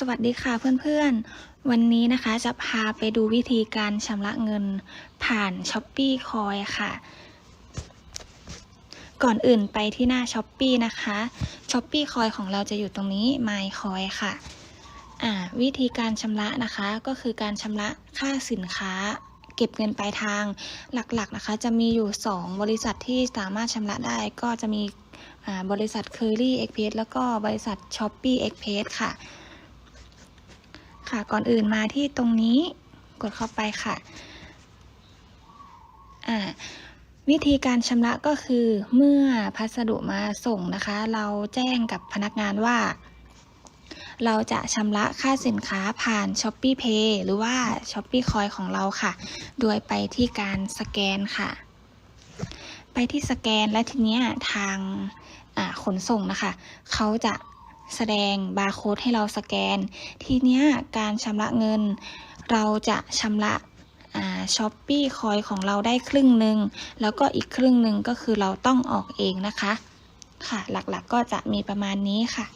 สวัสดีค่ะเพื่อนๆ วันนี้นะคะจะพาไปดูวิธีการชำระเงินผ่าน s h อ p e e Coin ค่ะ ก่อนอื่นไปที่หน้า s h อ p e e นะคะ s h อ p e e Coin ของเราจะอยู่ตรงนี้ My Coin ค่ะอ่าวิธีการชำระนะคะก็คือการชำระค่าสินค้า เก็บเงินปลายทางหลักๆนะคะ จะมีอยู่ 2 บริษัทที่สามารถชำระได้ก็จะมีบริษัท Curly Express แล้วก็บริษัท Shopee Express ค่ะ ค่ะ ก่อนอื่นมาที่ตรงนี้กดเข้าไปค่ะอ่าวิธีการชำระก็คือเมื่อพัสดุมาส่งนะคะ เราแจ้งกับพนักงานว่า เราจะชำระค่าสินค้าผ่าน s h o p e e Pay หรือว่า s h o p e e Coin ของเราค่ะ โดยไปที่การสแกนค่ะ ไปที่สแกนและทีเนี้ยทางขนส่งนะคะ เขาจะ แสดงบาร์โค้ดให้เราสแกน ทีเนี้ยการชำระเงิน เราจะชำระช้อปปี้คอยของเราได้ครึ่งหนึ่งแล้วก็อีกครึ่งหนึ่งก็คือเราต้องออกเองนะคะ ค่ะหลักๆก็จะมีประมาณนี้ค่ะ